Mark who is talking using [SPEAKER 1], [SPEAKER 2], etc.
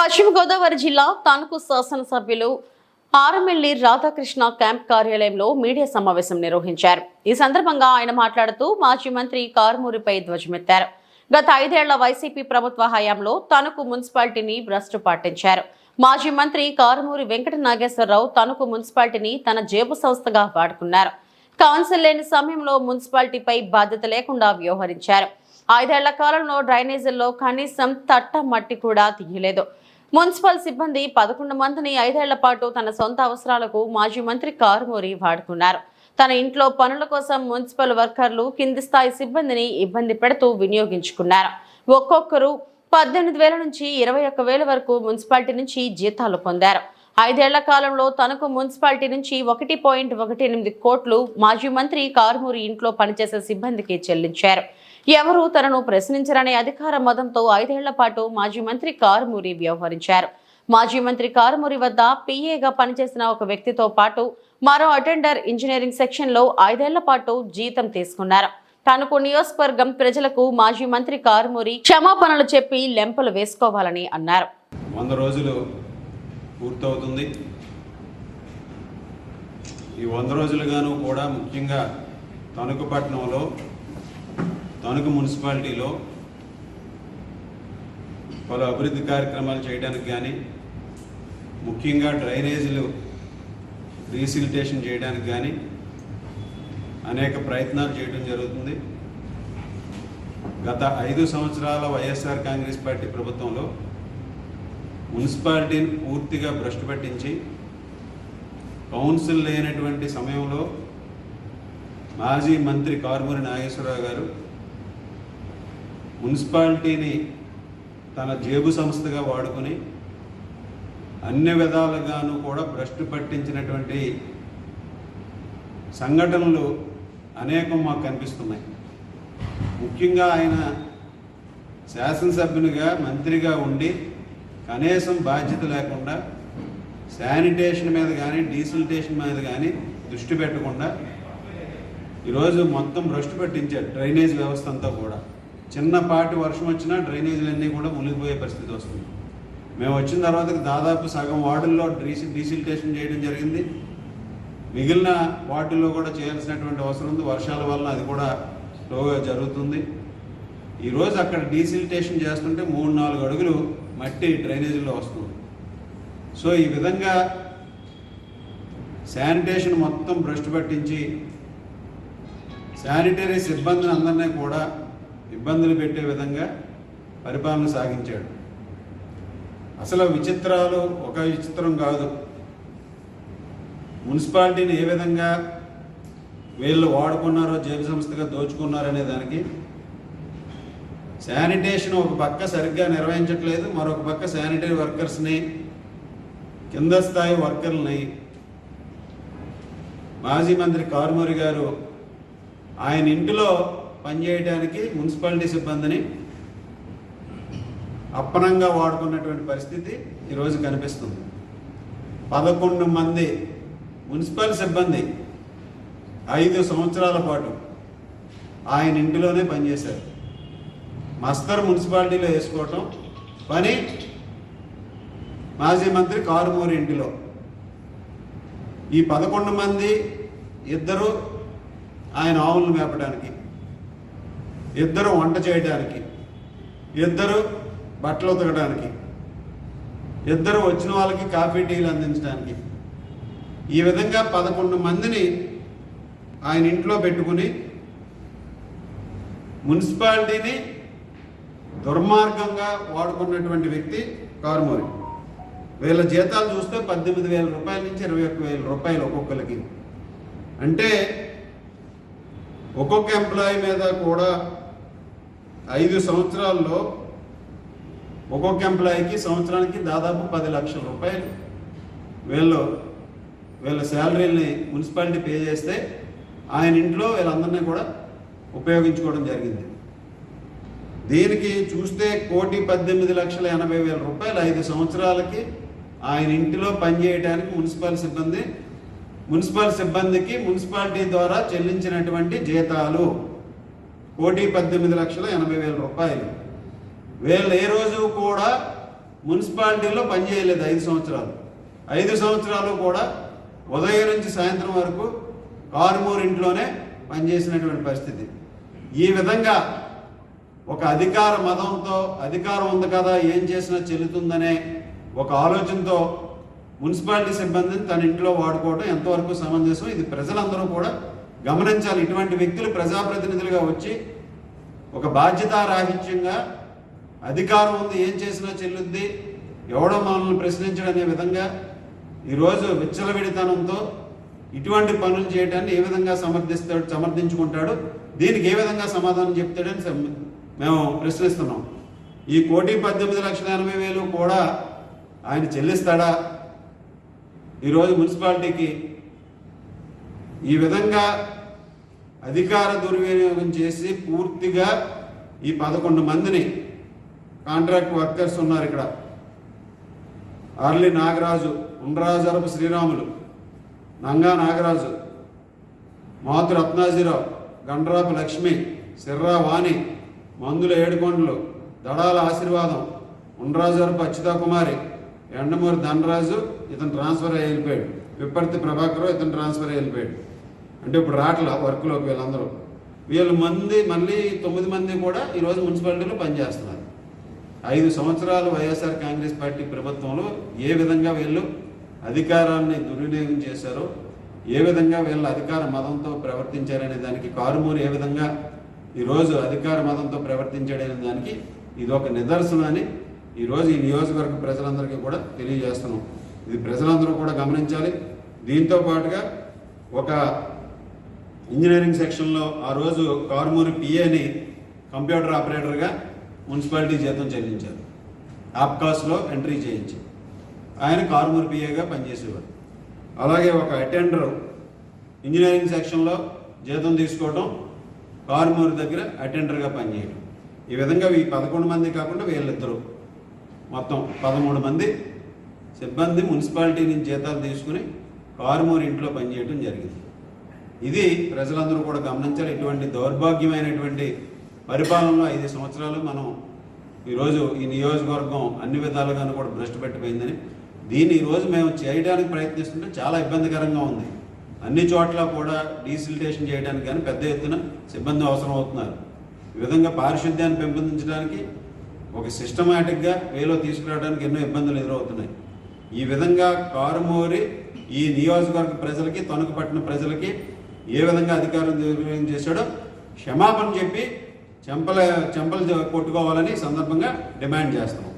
[SPEAKER 1] పశ్చిమ గోదావరి జిల్లా తణుకు శాసనసభ్యులు ఆరమెల్లి రాధాకృష్ణ క్యాంప్ కార్యాలయంలో మీడియా సమావేశం నిర్వహించారు. ఈ సందర్భంగా ఆయన మాట్లాడుతూ మాజీ మంత్రి కారుమూరిపై ధ్వజమెత్తారు. గత ఐదేళ్ళ వైసీపీ ప్రభుత్వ హయాంలో తణుకు మున్సిపాలిటీని భ్రష్టు పాటించారు. మాజీ మంత్రి కారుమూరి వెంకట నాగేశ్వరరావు తణుకు మున్సిపాలిటీని తన జేబు సంస్థగా వాడుకున్నారు. కౌన్సిల్ లేని సమయంలో మున్సిపాలిటీపై బాధ్యత లేకుండా వ్యవహరించారు. ఐదేళ్ళ కాలంలో డ్రైనేజీల్లో కనీసం తట్ట మట్టి కూడా తీయలేదు. మున్సిపల్ సిబ్బంది పదకొండు మందిని ఐదేళ్ళ పాటు తన సొంత అవసరాలకు మాజీ మంత్రి కారుమూరి వాడుకున్నారు. తన ఇంట్లో పనుల కోసం మున్సిపల్ వర్కర్లు కింది స్థాయి సిబ్బందిని ఇబ్బంది పెడుతూ వినియోగించుకున్నారు. ఒక్కొక్కరు పద్దెనిమిది వేల నుంచి ఇరవై ఒక్క వేల వరకు మున్సిపాలిటీ నుంచి జీతాలు పొందారు. ఐదేళ్ళ కాలంలో తనకు మున్సిపాలిటీ నుంచి ఒకటి పాయింట్ ఒకటి ఎనిమిది కోట్లు మాజీ మంత్రి కారుమూరి ఇంట్లో పనిచేసే సిబ్బందికి చెల్లించారు. ఎవరూ తనను ప్రశ్నించరనే అధికార మదంతో ఐదేళ్ళ పాటు మాజీ మంత్రి కారుమూరి వ్యవహరించారు. మాజీ మంత్రి కారుమూరి వద్ద పిఏగా పనిచేసిన ఒక వ్యక్తితో పాటు మరో అటెండర్ ఇంజనీరింగ్ సెక్షన్లో ఐదేళ్ళ పాటు జీతం తీసుకున్నారు. తనకు నియోజకవర్గం ప్రజలకు మాజీ మంత్రి కారుమూరి క్షమాపణలు చెప్పి లెంపలు వేసుకోవాలని అన్నారు.
[SPEAKER 2] వంద రోజులు పూర్తవుతుంది. ఈ వంద రోజులుగాను కూడా ముఖ్యంగా తణుకుపట్నంలో తణుకు మున్సిపాలిటీలో పలు అభివృద్ధి కార్యక్రమాలు చేయడానికి కానీ ముఖ్యంగా డ్రైనేజీలు రీసిలిటేషన్ చేయడానికి కానీ అనేక ప్రయత్నాలు చేయడం జరుగుతుంది. గత ఐదు సంవత్సరాల వైఎస్ఆర్ కాంగ్రెస్ పార్టీ ప్రభుత్వంలో మున్సిపాలిటీని పూర్తిగా భ్రష్టు పట్టించి కౌన్సిల్ లేనటువంటి సమయంలో మాజీ మంత్రి కారుమూరి నాగేశ్వరరావు గారు మున్సిపాలిటీని తన జేబు సంస్థగా వాడుకొని అన్ని విధాలుగాను కూడా భ్రష్టు పట్టించినటువంటి సంఘటనలు అనేకం మాకు కనిపిస్తున్నాయి. ముఖ్యంగా ఆయన శాసనసభ్యునిగా మంత్రిగా ఉండి కనీసం బాధ్యత లేకుండా శానిటేషన్ మీద కానీ డీసిలిటేషన్ మీద కానీ దృష్టి పెట్టకుండా ఈరోజు మొత్తం భ్రష్టు పట్టించారు. డ్రైనేజ్ వ్యవస్థ అంతా కూడా. చిన్నపాటి వర్షం వచ్చినా డ్రైనేజీలన్నీ కూడా మునిగిపోయే పరిస్థితి వస్తుంది. మేము వచ్చిన తర్వాత దాదాపు సగం వార్డుల్లో డీసి డీసిల్టేషన్ చేయడం జరిగింది. మిగిలిన వార్డుల్లో కూడా చేయాల్సినటువంటి అవసరం ఉంది. వర్షాల వల్ల అది కూడా స్లోగా జరుగుతుంది. ఈరోజు అక్కడ డీసిలిటేషన్ చేస్తుంటే మూడు నాలుగు అడుగులు మట్టి డ్రైనేజీలో వస్తుంది. సో ఈ విధంగా శానిటేషన్ మొత్తం భ్రష్టు పట్టించి శానిటరీ సిబ్బందిని అందరినీ కూడా ఇబ్బందులు పెట్టే విధంగా పరిపాలన సాగించాడు. అసలు విచిత్రాలు ఒక విచిత్రం కాదు. మున్సిపాలిటీని ఏ విధంగా వీళ్ళు వాడుకున్నారో జేబు సంస్థగా దోచుకున్నారనే దానికి శానిటేషన్ ఒక పక్క సరిగ్గా నిర్వహించట్లేదు మరొక పక్క శానిటరీ వర్కర్స్ని కింద స్థాయి వర్కర్లని మాజీ మంత్రి కారుమూరి గారు ఆయన ఇంటిలో పనిచేయడానికి మున్సిపాలిటీ సిబ్బందిని అప్పనంగా వాడుకున్నటువంటి పరిస్థితి ఈరోజు కనిపిస్తుంది. పదకొండు మంది మున్సిపల్ సిబ్బంది ఐదు సంవత్సరాల పాటు ఆయన ఇంటిలోనే పనిచేశారు. మస్తర్ మున్సిపాలిటీలో వేసుకోవటం పని మాజీ మంత్రి కారుమూరి ఇంటిలో. ఈ పదకొండు మంది ఇద్దరు ఆయన ఆవులను మేపడానికి. ఇద్దరు వంట చేయడానికి ఇద్దరు బట్టలు ఉతకడానికి ఇద్దరు వచ్చిన వాళ్ళకి కాఫీ టీలు అందించడానికి ఈ విధంగా పదకొండు మందిని ఆయన ఇంట్లో పెట్టుకుని మున్సిపాలిటీని దుర్మార్గంగా వాడుకున్నటువంటి వ్యక్తి కారుమూరి. వీళ్ళ జీతాలు చూస్తే పద్దెనిమిది వేల రూపాయల నుంచి ఇరవై ఒక్క వేల రూపాయలు ఒక్కొక్కరికి అంటే ఒక్కొక్క ఎంప్లాయీ మీద కూడా ఐదు సంవత్సరాల్లో ఒక్కొక్క ఎంప్లాయీకి సంవత్సరానికి దాదాపు పది లక్షల రూపాయలు. వీళ్ళు వీళ్ళ శాలరీని మున్సిపాలిటీ పే చేస్తే ఆయన ఇంట్లో వీళ్ళందరినీ కూడా ఉపయోగించుకోవడం జరిగింది. దీనికి చూస్తే కోటి పద్దెనిమిది లక్షల ఎనభై వేల రూపాయలు ఐదు సంవత్సరాలకి ఆయన ఇంటిలో పనిచేయడానికి మున్సిపల్ సిబ్బంది మున్సిపల్ సిబ్బందికి మున్సిపాలిటీ ద్వారా చెల్లించినటువంటి జీతాలు. కోటి పద్దెనిమిది లక్షల ఎనభై వేల రూపాయలు. వీళ్ళు ఏ రోజు కూడా మున్సిపాలిటీలో పనిచేయలేదు ఐదు సంవత్సరాలు. ఐదు సంవత్సరాలు కూడా ఉదయం నుంచి సాయంత్రం వరకు కారుమూరు ఇంట్లోనే పనిచేసినటువంటి పరిస్థితి. ఈ విధంగా ఒక అధికార మతంతో అధికారం ఉంది కదా ఏం చేసినా చెల్లుతుందనే ఒక ఆలోచనతో మున్సిపాలిటీ సిబ్బందిని తన ఇంట్లో వాడుకోవడం ఎంతవరకు సమంజసం ఇది ప్రజలందరూ కూడా గమనించాలి. ఇటువంటి వ్యక్తులు ప్రజాప్రతినిధులుగా వచ్చి ఒక బాధ్యతారాహిత్యంగా అధికారం ఉంది ఏం చేసినా చెల్లుద్ది. ఎవడో మనల్ని ప్రశ్నించడనే విధంగా ఈరోజు విచ్చలవిడితనంతో ఇటువంటి పనులు చేయడాన్ని ఏ విధంగా సమర్థిస్తాడు సమర్థించుకుంటాడు దీనికి ఏ విధంగా సమాధానం చెప్తాడని మేము ప్రశ్నిస్తున్నాం. ఈ కోటి పద్దెనిమిది లక్షల ఎనభై వేలు కూడా ఆయన చెల్లిస్తాడా? ఈరోజు మున్సిపాలిటీకి ఈ విధంగా అధికార దుర్వినియోగం చేసి పూర్తిగా ఈ పదకొండు మందిని కాంట్రాక్ట్ వర్కర్స్ ఉన్నారు ఇక్కడ. అర్లి నాగరాజు ఉండ్రాజరపు శ్రీరాములు నంగా నాగరాజు మాతు రత్నాజీరావు గండ్రాపు లక్ష్మి సిర్రా వాణి మందుల ఏడుకొండలు దడాల ఆశీర్వాదం ఉండ్రాజరపు అచ్యుతా కుమారి ఎండమూరి ధనరాజు ఇతను ట్రాన్స్ఫర్ అయిపోయాడు వెళ్ళిపోయాడు. విప్పర్తి ప్రభాకర్ ఇతను ట్రాన్స్ఫర్ అయ్యి వెళ్ళిపోయాడు. అంటే ఇప్పుడు రావట్లా వర్క్లోకి వీళ్ళందరూ. వీళ్ళ మంది మళ్ళీ తొమ్మిది మంది కూడా ఈరోజు మున్సిపాలిటీలో పనిచేస్తున్నారు. ఐదు సంవత్సరాలు వైఎస్ఆర్ కాంగ్రెస్ పార్టీ ప్రభుత్వంలో ఏ విధంగా వీళ్ళు అధికారాన్ని దుర్వినియోగం చేశారో ఏ విధంగా వీళ్ళ అధికార మతంతో ప్రవర్తించారనే దానికి కారుమూరు ఏ విధంగా ఈరోజు అధికార మతంతో ప్రవర్తించాడనే దానికి ఇది ఒక నిదర్శనాన్ని ఈరోజు ఈ నియోజకవర్గ ప్రజలందరికీ కూడా తెలియజేస్తున్నాం. ఇది ప్రజలందరూ కూడా గమనించాలి. దీంతో పాటుగా ఒక ఇంజనీరింగ్ సెక్షన్లో ఆ రోజు కారుమూరి పిఏని కంప్యూటర్ ఆపరేటర్గా మున్సిపాలిటీ జీతం చెల్లించారు. ఆప్కాస్లో ఎంట్రీ చేయించి ఆయన కారుమూరి పిఏగా పనిచేసేవారు. అలాగే ఒక అటెండర్ ఇంజనీరింగ్ సెక్షన్లో జీతం తీసుకోవటం కారుమూరి దగ్గర అటెండర్గా పనిచేయడం ఈ విధంగా ఈ పదకొండు మంది కాకుండా వీళ్ళిద్దరు మొత్తం పదమూడు మంది సిబ్బంది మున్సిపాలిటీ నుంచి జీతాలు తీసుకుని కారుమూరి ఇంట్లో పనిచేయడం జరిగింది. ఇది ప్రజలందరూ కూడా గమనించాలి. ఇటువంటి దౌర్భాగ్యమైనటువంటి పరిపాలనలో ఐదు సంవత్సరాలు మనం ఈరోజు ఈ నియోజకవర్గం అన్ని విధాలుగాను కూడా భ్రష్టు పెట్టిపోయిందని. దీన్ని ఈరోజు మేము చేయడానికి ప్రయత్నిస్తుంటే చాలా ఇబ్బందికరంగా ఉంది. అన్ని చోట్ల కూడా డీసిలిటేషన్ చేయడానికి కానీ పెద్ద ఎత్తున సిబ్బంది అవసరం అవుతున్నారు. ఈ విధంగా పారిశుద్ధ్యాన్ని పెంపొందించడానికి ఒక సిస్టమేటిక్గా వేలో తీసుకురావడానికి ఎన్నో ఇబ్బందులు ఎదురవుతున్నాయి. ఈ విధంగా కారుమూరి ఈ నియోజకవర్గ ప్రజలకి తణుకు పట్టిన ప్రజలకి ఏ విధంగా అధికారం దుర్వినియోగం చేశాడో క్షమాపణ చెప్పి చెంపల చెంపలు కొట్టుకోవాలని సందర్భంగా డిమాండ్ చేస్తున్నాం.